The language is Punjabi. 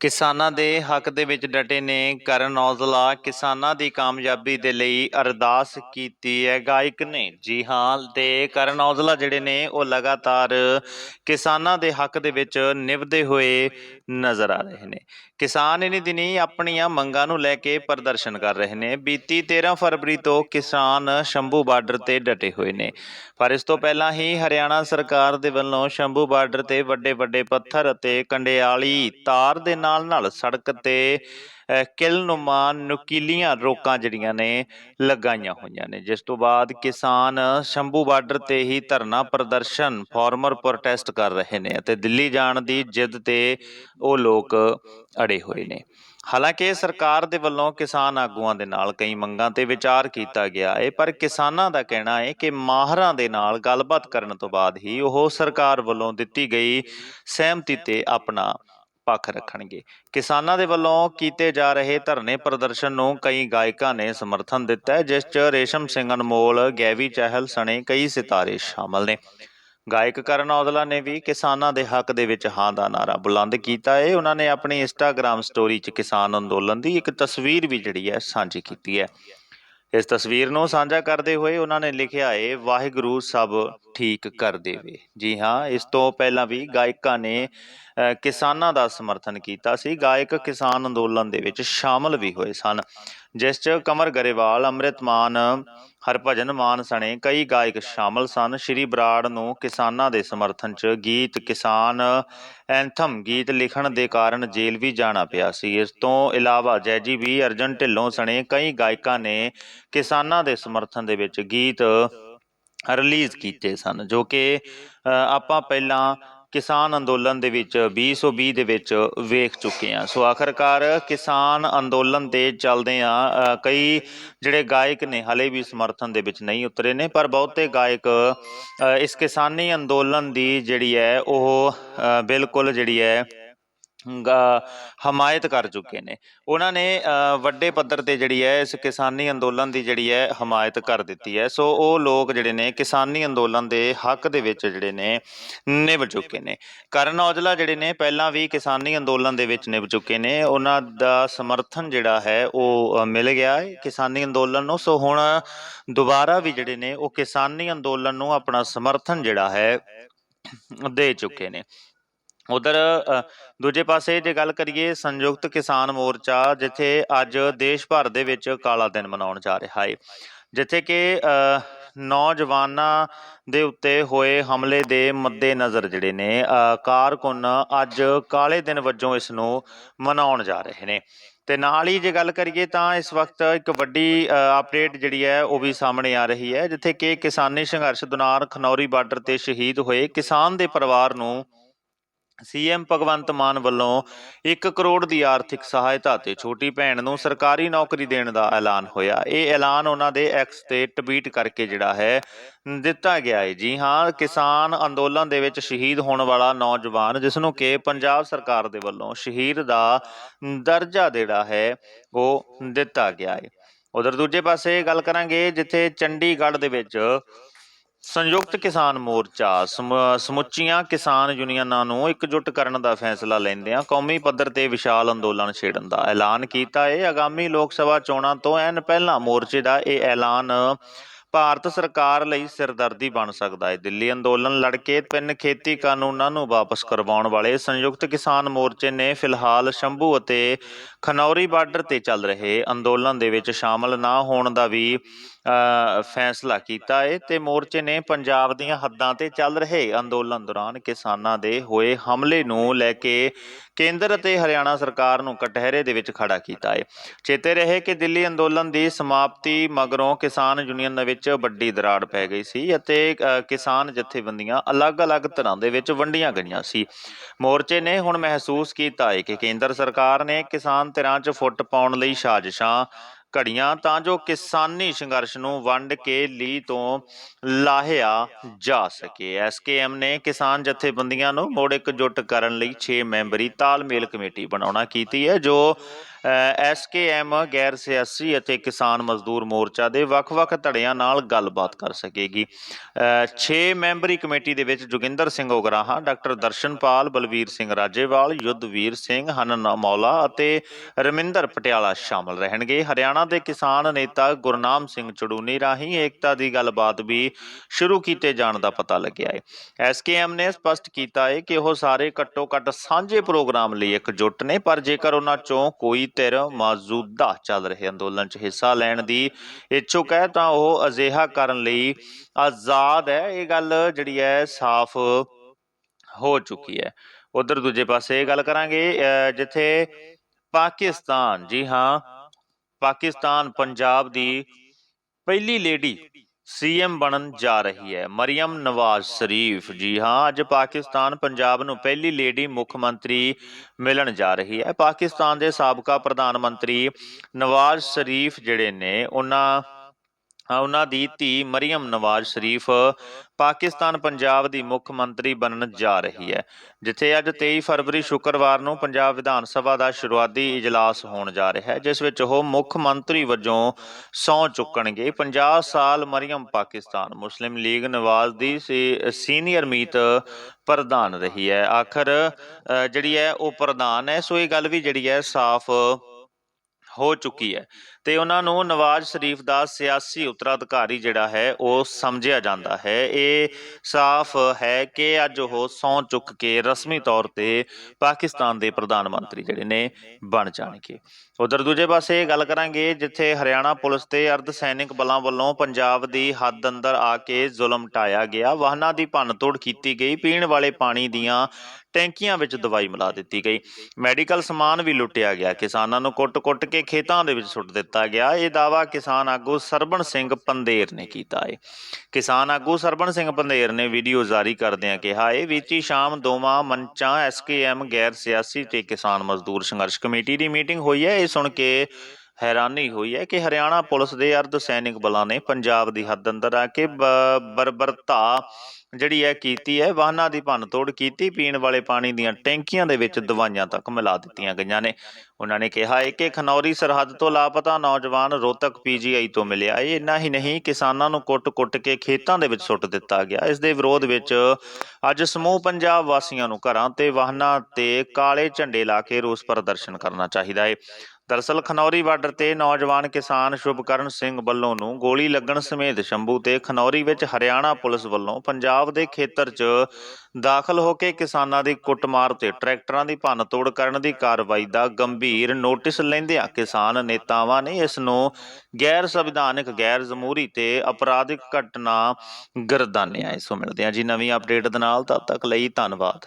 ਕਿਸਾਨਾਂ ਦੇ ਹੱਕ ਦੇ ਵਿੱਚ ਡਟੇ ਨੇ ਕਰਨ ਔਜਲਾ। ਕਿਸਾਨਾਂ ਦੀ ਕਾਮਯਾਬੀ ਦੇ ਲਈ ਅਰਦਾਸ ਕੀਤੀ ਹੈ ਗਾਇਕ ਨੇ। ਜੀ ਹਾਂ, ਤੇ ਕਰਨ ਔਜਲਾ ਜਿਹੜੇ ਨੇ, ਉਹ ਲਗਾਤਾਰ ਕਿਸਾਨਾਂ ਦੇ ਹੱਕ ਦੇ ਵਿੱਚ ਨਿਭਦੇ ਹੋਏ ਨਜ਼ਰ ਆ ਰਹੇ ਨੇ। ਕਿਸਾਨ ਇਨੀ ਦਿਨੀ ਆਪਣੀਆਂ ਮੰਗਾਂ ਨੂੰ ਲੈ ਕੇ ਪ੍ਰਦਰਸ਼ਨ ਕਰ ਰਹੇ ਨੇ। ਬੀਤੀ 13 ਫਰਵਰੀ ਤੋਂ ਕਿਸਾਨ ਸ਼ੰਭੂ ਬਾਰਡਰ ਤੇ ਡਟੇ ਹੋਏ ਨੇ। ਪਰ ਇਸ ਤੋਂ ਪਹਿਲਾਂ ਹੀ ਹਰਿਆਣਾ ਸਰਕਾਰ ਦੇ ਵੱਲੋਂ ਸ਼ੰਭੂ ਬਾਰਡਰ ਤੇ ਵੱਡੇ ਵੱਡੇ ਪੱਥਰ ਅਤੇ ਕੰਡਿਆਲੀ ਤਾਰ ਦੇ ਨਾਲ ਨਾਲ ਸੜਕ ਤੇ ਕਿਲਨੁਮਾ ਨੁਕੀਲੀਆਂ ਰੋਕਾਂ ਜਿਹੜੀਆਂ ਨੇ ਲਗਾਈਆਂ ਹੋਈਆਂ ਨੇ। ਜਿਸ ਤੋਂ ਬਾਅਦ ਕਿਸਾਨ ਸ਼ੰਭੂ ਬਾਰਡਰ ਤੇ ਹੀ ਧਰਨਾ ਪ੍ਰਦਰਸ਼ਨ, ਫਾਰਮਰ ਪ੍ਰੋਟੈਸਟ ਕਰ ਰਹੇ ਨੇ ਅਤੇ ਦਿੱਲੀ ਜਾਣ ਦੀ ਜਿੱਦ ਤੇ ਉਹ ਲੋਕ ਅੜੇ ਹੋਏ ਨੇ। ਹਾਲਾਂਕਿ ਸਰਕਾਰ ਦੇ ਵੱਲੋਂ ਕਿਸਾਨ ਆਗੂਆਂ ਦੇ ਨਾਲ ਕਈ ਮੰਗਾਂ ਤੇ ਵਿਚਾਰ ਕੀਤਾ ਗਿਆ ਹੈ ਪਰ ਕਿਸਾਨਾਂ ਦਾ ਕਹਿਣਾ ਹੈ ਕਿ ਮਾਹਰਾਂ ਦੇ ਨਾਲ ਗੱਲਬਾਤ ਕਰਨ ਤੋਂ ਬਾਅਦ ਹੀ ਉਹ ਸਰਕਾਰ ਵੱਲੋਂ ਦਿੱਤੀ ਗਈ ਸਹਿਮਤੀ ਤੇ ਆਪਣਾ ਪੱਖ ਰੱਖਣਗੇ। ਕਿਸਾਨਾਂ ਦੇ ਵੱਲੋਂ ਕੀਤੇ ਜਾ ਰਹੇ ਧਰਨੇ ਪ੍ਰਦਰਸ਼ਨ ਨੂੰ ਕਈ ਗਾਇਕਾਂ ਨੇ ਸਮਰਥਨ ਦਿੱਤਾ ਹੈ, ਜਿਸ 'ਚ ਰੇਸ਼ਮ ਸਿੰਘ ਅਨਮੋਲ, ਗੈਵੀ ਚਹਿਲ ਸਣੇ, ਕਈ ਸਿਤਾਰੇ ਸ਼ਾਮਲ ਨੇ। ਗਾਇਕ ਕਰਨ ਔਜਲਾ ਨੇ ਵੀ ਕਿਸਾਨਾਂ ਦੇ ਹੱਕ ਦੇ ਵਿੱਚ ਹਾਂ ਦਾ ਨਾਰਾ ਬੁਲੰਦ ਕੀਤਾ ਹੈ। ਉਹਨਾਂ ਨੇ ਆਪਣੀ ਇੰਸਟਾਗ੍ਰam ਸਟੋਰੀ 'ਚ ਕਿਸਾਨ ਅੰਦੋਲਨ ਦੀ ਇੱਕ ਤਸਵੀਰ ਵੀ ਜਿਹੜੀ ਹੈ ਸਾਂਝੀ ਕੀਤੀ ਹੈ। ਇਸ ਤਸਵੀਰ ਨੂੰ ਸਾਂਝਾ ਕਰਦੇ ਹੋਏ ਉਹਨਾਂ ਨੇ ਲਿਖਿਆ ਏ ਵਾਹਿਗੁਰੂ ਸਭ ਠੀਕ ਕਰ ਦੇਵੇ। ਜੀ ਹਾਂ ਇਸ ਤੋਂ ਪਹਿਲਾਂ ਵੀ ਗਾਇਕਾਂ ਨੇ ਅ, ਕਿਸਾਨਾਂ ਦਾ ਸਮਰਥਨ ਕੀਤਾ ਸੀ। ਗਾਇਕ ਕਿਸਾਨ ਅੰਦੋਲਨ ਦੇ ਵਿੱਚ ਸ਼ਾਮਲ ਵੀ ਹੋਏ ਸਨ। ਜਿਸ 'ਚ ਕਮਰ ਗਰੇਵਾਲ ਅੰਮ੍ਰਿਤ ਮਾਨ ਹਰਭਜਨ ਮਾਨ ਸਣੇ ਕਈ ਗਾਇਕ ਸ਼ਾਮਲ ਸਨ। ਸ਼੍ਰੀ ਬਰਾੜ ਨੂੰ ਕਿਸਾਨਾਂ ਦੇ ਸਮਰਥਨ 'ਚ ਗੀਤ ਕਿਸਾਨ ਐਂਥਮ ਗੀਤ ਲਿਖਣ ਦੇ ਕਾਰਨ ਜੇਲ੍ਹ ਵੀ ਜਾਣਾ ਪਿਆ ਸੀ। ਇਸ ਤੋਂ ਇਲਾਵਾ ਜੈਜੀ ਵੀ ਅਰਜਨ ਢਿੱਲੋਂ ਸਣੇ ਕਈ ਗਾਇਕਾਂ ਨੇ ਕਿਸਾਨਾਂ ਦੇ ਸਮਰਥਨ ਦੇ ਵਿੱਚ ਗੀਤ ਰਿਲੀਜ਼ ਕੀਤੇ ਸਨ ਜੋ ਕਿ ਅ, ਆਪਾਂ ਪਹਿਲਾਂ ਕਿਸਾਨ ਅੰਦੋਲਨ ਦੇ ਵਿੱਚ 2020 ਦੇ ਵਿੱਚ ਵੇਖ ਚੁੱਕੇ ਹਾਂ। ਸੋ ਆਖਰਕਾਰ ਕਿਸਾਨ ਅੰਦੋਲਨ ਦੇ ਚੱਲਦੇ ਆ ਕਈ ਜਿਹੜੇ ਗਾਇਕ ਨੇ, ਹਲੇ ਵੀ ਸਮਰਥਨ ਦੇ ਵਿੱਚ ਨਹੀਂ ਉਤਰੇ ਨੇ, ਪਰ ਬਹੁਤੇ ਗਾਇਕ ਇਸ ਕਿਸਾਨੀ ਅੰਦੋਲਨ ਦੀ ਜਿਹੜੀ ਹੈ, ਉਹ ਬਿਲਕੁਲ ਜਿਹੜੀ ਹੈ ਹਮਾਇਤ ਕਰ ਚੁੱਕੇ ਨੇ। ਉਹਨਾਂ ਨੇ ਵੱਡੇ ਪੱਧਰ ਤੇ ਜਿਹੜੀ ਹੈ, ਇਸ ਕਿਸਾਨੀ ਅੰਦੋਲਨ ਦੀ ਜਿਹੜੀ ਹੈ, ਹਮਾਇਤ ਕਰ ਦਿੱਤੀ ਹੈ। ਸੋ ਉਹ ਲੋਕ ਜਿਹੜੇ ਨੇ, ਕਿਸਾਨੀ ਅੰਦੋਲਨ ਦੇ ਹੱਕ ਦੇ ਵਿੱਚ ਜਿਹੜੇ ਨੇ, ਨਿਭ ਚੁੱਕੇ ਨੇ। ਕਰਨ ਔਜਲਾ ਜਿਹੜੇ ਨੇ, ਪਹਿਲਾਂ ਵੀ ਕਿਸਾਨੀ ਅੰਦੋਲਨ ਦੇ ਵਿੱਚ ਨਿਭ ਚੁੱਕੇ ਨੇ। ਉਹਨਾਂ ਦਾ ਸਮਰਥਨ ਜਿਹੜਾ ਹੈ, ਉਹ ਮਿਲ ਗਿਆ ਹੈ ਕਿਸਾਨੀ ਅੰਦੋਲਨ ਨੂੰ। ਸੋ ਹੁਣ ਦੁਬਾਰਾ ਵੀ ਜਿਹੜੇ ਨੇ, ਉਹ ਕਿਸਾਨੀ ਅੰਦੋਲਨ ਨੂੰ ਆਪਣਾ ਸਮਰਥਨ ਜਿਹੜਾ ਹੈ, ਦੇ ਚੁੱਕੇ ਨੇ। ਉਧਰ ਦੂਜੇ ਪਾਸੇ ਜੇ ਗੱਲ ਕਰੀਏ ਸੰਯੁਕਤ ਕਿਸਾਨ ਮੋਰਚਾ ਜਿੱਥੇ ਅੱਜ ਦੇਸ਼ ਭਰ ਦੇ ਵਿੱਚ ਕਾਲਾ ਦਿਨ ਮਨਾਉਣ ਜਾ ਰਿਹਾ ਹੈ ਜਿੱਥੇ ਕਿ ਨੌਜਵਾਨਾਂ ਦੇ ਉੱਤੇ ਹੋਏ ਹਮਲੇ ਦੇ ਮੱਦੇ ਨਜ਼ਰ ਜਿਹੜੇ ਨੇ ਅ, ਕਾਰਕੁਨ ਅੱਜ ਕਾਲੇ ਦਿਨ ਵਜੋਂ ਇਸ ਨੂੰ ਮਨਾਉਣ ਜਾ ਰਹੇ ਨੇ। ਤੇ ਨਾਲ ਹੀ ਜੇ ਗੱਲ ਕਰੀਏ ਤਾਂ ਇਸ ਵਕਤ ਇੱਕ ਵੱਡੀ ਅਪਡੇਟ ਜਿਹੜੀ ਹੈ ਉਹ ਵੀ ਸਾਹਮਣੇ ਆ ਰਹੀ ਹੈ ਜਿੱਥੇ ਕਿ ਕਿਸਾਨੀ ਸੰਘਰਸ਼ ਦੌਰਾਨ ਖਨੌਰੀ ਬਾਰਡਰ ਤੇ ਸ਼ਹੀਦ ਹੋਏ ਕਿਸਾਨ ਦੇ ਪਰਿਵਾਰ ਨੂੰ ਸੀਐਮ ਭਗਵੰਤ ਮਾਨ ਵੱਲੋਂ 1 ਕਰੋੜ ਦੀ ਆਰਥਿਕ ਸਹਾਇਤਾ ਤੇ ਛੋਟੀ ਭੈਣ ਨੂੰ ਸਰਕਾਰੀ ਨੌਕਰੀ ਦੇਣ ਦਾ ਐਲਾਨ ਹੋਇਆ। ਇਹ ਐਲਾਨ ਉਹਨਾਂ ਦੇ ਐਕਸ ਤੇ ਟਵੀਟ ਕਰਕੇ ਜਿਹੜਾ ਹੈ, ਦਿੱਤਾ ਗਿਆ ਹੈ। ਜੀ ਹਾਂ, ਕਿਸਾਨ ਅੰਦੋਲਨ ਦੇ ਵਿੱਚ ਸ਼ਹੀਦ ਹੋਣ ਵਾਲਾ ਨੌਜਵਾਨ, ਜਿਸ ਨੂੰ ਕਿ ਪੰਜਾਬ ਸਰਕਾਰ ਦੇ ਵੱਲੋਂ ਸ਼ਹੀਦ ਦਾ ਦਰਜਾ ਜਿਹੜਾ ਹੈ, ਉਹ ਦਿੱਤਾ ਗਿਆ ਹੈ। ਉਧਰ ਦੂਜੇ ਪਾਸੇ ਗੱਲ ਕਰਾਂਗੇ, ਜਿੱਥੇ ਚੰਡੀਗੜ੍ਹ ਦੇ ਵਿੱਚ ਸੰਯੁਕਤ ਕਿਸਾਨ ਮੋਰਚਾ, ਸਮੁ- ਸਮੁੱਚੀਆਂ ਕਿਸਾਨ ਯੂਨੀਅਨਾਂ ਨੂੰ ਇਕਜੁੱਟ ਕਰਨ ਦਾ ਫੈਸਲਾ ਲੈਂਦਿਆਂ ਕੌਮੀ ਪੱਧਰ ਤੇ ਵਿਸ਼ਾਲ ਅੰਦੋਲਨ ਛੇੜਨ ਦਾ ਐਲਾਨ ਕੀਤਾ। ਹੈ ਆਗਾਮੀ ਲੋਕ ਸਭਾ ਚੋਣਾਂ ਤੋਂ ਐਨ ਪਹਿਲਾਂ ਮੋਰਚੇ ਦਾ ਇਹ ਐਲਾਨ ਭਾਰਤ ਸਰਕਾਰ ਲਈ ਸਿਰਦਰਦੀ ਬਣ ਸਕਦਾ ਹੈ। ਦਿੱਲੀ ਅੰਦੋਲਨ ਲੜ ਕੇ ਤਿੰਨ ਖੇਤੀ ਕਾਨੂੰਨਾਂ ਨੂੰ ਵਾਪਸ ਕਰਵਾਉਣ ਵਾਲੇ ਸੰਯੁਕਤ ਕਿਸਾਨ ਮੋਰਚੇ ਨੇ ਫਿਲਹਾਲ ਸ਼ੰਭੂ ਅਤੇ ਖਨੌਰੀ ਬਾਰਡਰ ਤੇ ਚੱਲ ਰਹੇ ਅੰਦੋਲਨ ਦੇ ਵਿੱਚ ਸ਼ਾਮਲ ਨਾ ਹੋਣ ਦਾ ਵੀ ਫੈਸਲਾ ਕੀਤਾ ਹੈ ਤੇ ਮੋਰਚੇ ਨੇ ਪੰਜਾਬ ਦੀਆਂ ਹੱਦਾਂ ਤੇ ਚੱਲ ਰਹੇ ਅੰਦੋਲਨ ਦੌਰਾਨ ਕਿਸਾਨਾਂ ਦੇ ਹੋਏ ਹਮਲੇ ਨੂੰ ਲੈ ਕੇ ਕੇਂਦਰ ਅਤੇ ਹਰਿਆਣਾ ਸਰਕਾਰ ਨੂੰ ਕਟਹਿਰੇ ਦੇ ਵਿੱਚ ਖੜਾ ਕੀਤਾ ਹੈ। ਚੇਤੇ ਰਹੇ ਕਿ ਦਿੱਲੀ ਅੰਦੋਲਨ ਦੀ ਸਮਾਪਤੀ ਮਗਰੋਂ ਕਿਸਾਨ ਯੂਨੀਅਨ ਦੇ ਵਿੱਚ ਵੱਡੀ ਦਰਾੜ ਪੈ ਗਈ ਸੀ ਅਤੇ ਕਿਸਾਨ ਜਥੇਬੰਦੀਆਂ ਅਲੱਗ-ਅਲੱਗ ਤਰ੍ਹਾਂ ਦੇ ਵਿੱਚ ਵੰਡੀਆਂ ਗਈਆਂ ਸੀ। ਮੋਰਚੇ ਨੇ ਹੁਣ ਮਹਿਸੂਸ ਕੀਤਾ ਹੈ ਕਿ ਕੇਂਦਰ ਸਰਕਾਰ ਨੇ ਕਿਸਾਨ ਧਿਰਾਂ 'ਚ ਫੁੱਟ ਪਾਉਣ ਲਈ ਸਾਜ਼ਿਸ਼ਾਂ ਘੜੀਆਂ ਤਾਂ ਜੋ ਕਿਸਾਨੀ ਸੰਘਰਸ਼ ਨੂੰ ਵੰਡ ਕੇ ਲੀ ਤੋਂ ਲਾਹਿਆ ਜਾ ਸਕੇ। ਐਸਕੇਐਮ ਨੇ ਕਿਸਾਨ ਜਥੇਬੰਦੀਆਂ ਨੂੰ ਮੁੜ ਇਕਜੁੱਟ ਕਰਨ ਲਈ 6 ਮੈਂਬਰੀ ਤਾਲਮੇਲ ਕਮੇਟੀ ਬਣਾਉਣਾ ਕੀਤੀ ਹੈ ਜੋ ਐਸਕੇਐਮ ਗੈਰ ਸਿਆਸੀ ਅਤੇ ਕਿਸਾਨ ਮਜ਼ਦੂਰ ਮੋਰਚਾ ਦੇ ਵੱਖ-ਵੱਖ ਧੜਿਆਂ ਨਾਲ ਗੱਲਬਾਤ ਕਰ ਸਕੇਗੀ। 6 ਮੈਂਬਰੀ ਕਮੇਟੀ ਦੇ ਵਿੱਚ ਜੋਗਿੰਦਰ ਸਿੰਘ ਉਗਰਾਹਾਂ, ਡਾਕਟਰ ਦਰਸ਼ਨਪਾਲ, ਬਲਵੀਰ ਸਿੰਘ ਰਾਜੇਵਾਲ, ਯੁੱਧਵੀਰ ਸਿੰਘ, ਹਨਨ ਮੌਲਾ ਅਤੇ ਰਮਿੰਦਰ ਪਟਿਆਲਾ ਸ਼ਾਮਲ ਰਹਿਣਗੇ। ਹਰਿਆਣਾ ਦੇ ਕਿਸਾਨ ਨੇਤਾ ਗੁਰਨਾਮ ਸਿੰਘ ਚੜੂਨੀ ਰਾਹੀਂ ਏਕਤਾ ਦੀ ਗੱਲਬਾਤ ਵੀ ਸ਼ੁਰੂ ਕੀਤੇ ਜਾਣ ਦਾ ਪਤਾ ਲੱਗਿਆ ਹੈ। ਐਸਕੇਐਮ ਨੇ ਸਪਸ਼ਟ ਕੀਤਾ ਹੈ ਕਿ ਉਹ ਸਾਰੇ ਘੱਟੋ ਘੱਟ ਸਾਂਝੇ ਪ੍ਰੋਗਰਾਮ ਲਈ ਇਕਜੁੱਟ ਨੇ, ਪਰ ਜੇਕਰ ਉਹਨਾਂ ਚੋਂ ਕੋਈ ਧਿਰ ਮੌਜੂਦਾ ਚੱਲ ਰਹੇ ਅੰਦੋਲਨ 'ਚ ਹਿੱਸਾ ਲੈਣ ਦੀ ਇੱਛੁਕ ਹੈ, ਤਾਂ ਉਹ ਅਜਿਹਾ ਕਰਨ ਲਈ ਆਜ਼ਾਦ ਹੈ। ਇਹ ਗੱਲ ਜਿਹੜੀ ਹੈ, ਸਾਫ਼ ਹੋ ਚੁੱਕੀ ਹੈ। ਉਧਰ ਦੂਜੇ ਪਾਸੇ ਗੱਲ ਕਰਾਂਗੇ, ਅਹ ਜਿੱਥੇ ਪਾਕਿਸਤਾਨ, ਜੀ ਹਾਂ, ਪਾਕਿਸਤਾਨ ਪੰਜਾਬ ਦੀ ਪਹਿਲੀ ਲੇਡੀ ਸੀਐਮ ਬਣਨ ਜਾ ਰਹੀ ਹੈ। ਮਰੀਮ ਨਵਾਜ਼ ਸ਼ਰੀਫ, ਜੀ ਹਾਂ, ਅੱਜ ਪਾਕਿਸਤਾਨ ਪੰਜਾਬ ਨੂੰ ਪਹਿਲੀ ਲੇਡੀ ਮੁੱਖ ਮੰਤਰੀ ਮਿਲਣ ਜਾ ਰਹੀ ਹੈ। ਪਾਕਿਸਤਾਨ ਦੇ ਸਾਬਕਾ ਪ੍ਰਧਾਨ ਮੰਤਰੀ ਨਵਾਜ਼ ਸ਼ਰੀਫ ਜਿਹੜੇ ਨੇ, ਉਹਨਾਂ ਉਹਨਾਂ ਦੀ ਧੀ ਮਰੀਮ ਨਵਾਜ਼ ਸ਼ਰੀਫ ਪਾਕਿਸਤਾਨ ਪੰਜਾਬ ਦੀ ਮੁੱਖ ਮੰਤਰੀ ਬਣਨ ਜਾ ਰਹੀ ਹੈ ਜਿੱਥੇ ਅੱਜ 23 ਫਰਵਰੀ ਸ਼ੁੱਕਰਵਾਰ ਨੂੰ ਪੰਜਾਬ ਵਿਧਾਨ ਸਭਾ ਦਾ ਸ਼ੁਰੂਆਤੀ ਇਜਲਾਸ ਹੋਣ ਜਾ ਰਿਹਾ ਹੈ ਜਿਸ ਵਿੱਚ ਉਹ ਮੁੱਖ ਮੰਤਰੀ ਵਜੋਂ ਸਹੁੰ ਚੁੱਕਣਗੇ। 50 ਸਾਲ ਮਰੀਮ ਪਾਕਿਸਤਾਨ ਮੁਸਲਿਮ ਲੀਗ ਨਵਾਜ਼ ਦੀ ਸੀਨੀਅਰ ਮੀਤ ਪ੍ਰਧਾਨ ਰਹੀ ਹੈ। ਆਖਰ ਅ, ਜਿਹੜੀ ਹੈ ਉਹ ਪ੍ਰਧਾਨ ਹੈ ਸੋ ਇਹ ਗੱਲ ਵੀ ਜਿਹੜੀ ਹੈ ਸਾਫ਼ ਹੋ ਚੁੱਕੀ ਹੈ। ਤੇ ਉਹਨਾਂ ਨੂੰ ਨਵਾਜ਼ ਸ਼ਰੀਫ ਦਾ ਸਿਆਸੀ ਉੱਤਰਾਧਿਕਾਰੀ ਜਿਹੜਾ ਹੈ, ਉਹ ਸਮਝਿਆ ਜਾਂਦਾ ਹੈ। ਇਹ ਸਾਫ਼ ਹੈ ਕਿ ਅੱਜ ਉਹ ਸਹੁੰ ਚੁੱਕ ਕੇ ਰਸਮੀ ਤੌਰ ਤੇ ਪਾਕਿਸਤਾਨ ਦੇ ਪ੍ਰਧਾਨ ਮੰਤਰੀ ਜਿਹੜੇ ਨੇ, ਬਣ ਜਾਣਗੇ। ਉਧਰ ਦੂਜੇ ਪਾਸੇ ਗੱਲ ਕਰਾਂਗੇ, ਜਿੱਥੇ ਹਰਿਆਣਾ ਪੁਲਿਸ ਤੇ ਅਰਧ ਸੈਨਿਕ ਬਲਾਂ ਵੱਲੋਂ ਪੰਜਾਬ ਦੀ ਹੱਦ ਅੰਦਰ ਆ ਕੇ ਜ਼ੁਲਮ ਟਾਇਆ ਗਿਆ। ਵਾਹਨਾਂ ਦੀ ਭੰਨਤੋੜ ਕੀਤੀ ਗਈ। ਪੀਣ ਵਾਲੇ ਪਾਣੀ ਦੀਆਂ ਟੈਂਕੀਆਂ ਵਿੱਚ ਦਵਾਈ ਮਿਲਾ ਦਿੱਤੀ ਗਈ। ਮੈਡੀਕਲ ਸਮਾਨ ਵੀ ਲੁੱਟਿਆ ਗਿਆ। ਕਿਸਾਨਾਂ ਨੂੰ ਕੁੱਟ-ਕੁੱਟ ਕੇ ਖੇਤਾਂ ਦੇ ਵਿੱਚ ਸੁੱਟ ਦਿੱਤਾ ਦਿੱਤਾ ਗਿਆ। ਇਹ ਦਾਵਾ ਕਿਸਾਨ ਆਗੂ ਸਰਬਣ ਸਿੰਘ ਪੰਦੇਰ ਨੇ ਕੀਤਾ ਹੈ ਕਿਸਾਨ ਆਗੂ ਸਰਬਣ ਸਿੰਘ ਪੰਦੇਰ ਨੇ ਵੀਡੀਓ ਜਾਰੀ ਕਰਦਿਆਂ ਕਿਹਾ ਹੈ ਬੀਤੀ ਸ਼ਾਮ ਦੋਵਾਂ ਮੰਚਾਂ ਐਸਕੇਐਮ ਗੈਰ ਸਿਆਸੀ ਤੇ ਕਿਸਾਨ ਮਜ਼ਦੂਰ ਸੰਘਰਸ਼ ਕਮੇਟੀ ਦੀ ਮੀਟਿੰਗ ਹੋਈ ਹੈ। ਇਹ ਸੁਣ ਕੇ ਹੈਰਾਨੀ ਹੋਈ ਹੈ ਕਿ ਹਰਿਆਣਾ ਪੁਲਿਸ ਦੇ ਅਰਧ ਸੈਨਿਕ ਬਲਾਂ ਨੇ ਪੰਜਾਬ ਦੀ ਹੱਦ ਅੰਦਰ ਆ ਕੇ ਬਰਬਰਤਾ ਜਿਹੜੀ ਹੈ ਕੀਤੀ ਹੈ, ਵਾਹਨਾਂ ਦੀ ਭੰਨਤੋੜ ਕੀਤੀ, ਪੀਣ ਵਾਲੇ ਪਾਣੀ ਦੀਆਂ ਟੈਂਕੀਆਂ ਦੇ ਵਿੱਚ ਦਵਾਈਆਂ ਤੱਕ ਮਿਲਾ ਦਿੱਤੀਆਂ ਗਈਆਂ ਨੇ। ਉਹਨਾਂ ਨੇ ਕਿਹਾ ਹੈ ਕਿ ਖਨੌਰੀ ਸਰਹੱਦ ਤੋਂ ਲਾਪਤਾ ਨੌਜਵਾਨ ਰੋਹਤਕ ਪੀਜੀਆਈ ਤੋਂ ਮਿਲਿਆ। ਹੈ ਇੰਨਾ ਹੀ ਨਹੀਂ, ਕਿਸਾਨਾਂ ਨੂੰ ਕੁੱਟ-ਕੁੱਟ ਕੇ ਖੇਤਾਂ ਦੇ ਵਿੱਚ ਸੁੱਟ ਦਿੱਤਾ ਗਿਆ। ਇਸ ਦੇ ਵਿਰੋਧ ਵਿੱਚ ਅੱਜ ਸਮੂਹ ਪੰਜਾਬ ਵਾਸੀਆਂ ਨੂੰ ਘਰਾਂ ਤੇ ਵਾਹਨਾਂ ਤੇ ਕਾਲੇ ਝੰਡੇ ਲਾ ਕੇ ਰੋਸ ਪ੍ਰਦਰਸ਼ਨ ਕਰਨਾ ਚਾਹੀਦਾ ਹੈ। ਦਰਅਸਲ ਖਨੌਰੀ ਬਾਰਡਰ ਤੇ ਨੌਜਵਾਨ ਕਿਸਾਨ ਸ਼ੁਭਕਰਨ ਸਿੰਘ ਵੱਲੋਂ ਨੂੰ ਗੋਲੀ ਲੱਗਣ ਸਮੇਤ ਸ਼ੰਭੂ ਤੇ ਖਨੌਰੀ ਵਿੱਚ ਹਰਿਆਣਾ ਪੁਲਿਸ ਵੱਲੋਂ ਪੰਜਾਬ ਦੇ ਖੇਤਰ 'ਚ ਦਾਖਲ ਹੋ ਕੇ ਕਿਸਾਨਾਂ ਦੀ ਕੁੱਟਮਾਰ ਤੇ ਟਰੈਕਟਰਾਂ ਦੀ ਭੰਨ ਤੋੜ ਕਰਨ ਦੀ ਕਾਰਵਾਈ ਦਾ ਗੰਭੀਰ ਨੋਟਿਸ ਲੈਂਦਿਆਂ ਕਿਸਾਨ ਨੇਤਾਵਾਂ ਨੇ ਇਸ ਨੂੰ ਗੈਰ ਸੰਵਿਧਾਨਕ, ਗੈਰ ਜਮਹੂਰੀ ਤੇ ਅਪਰਾਧਿਕ ਘਟਨਾ ਗਰਦਾਨਿਆ। ਇਸ ਤੋਂ ਮਿਲਦੇ ਹਾਂ ਜੀ ਨਵੀਂ ਅਪਡੇਟ ਦੇ ਨਾਲ, ਤਦ ਤੱਕ ਲਈ ਧੰਨਵਾਦ।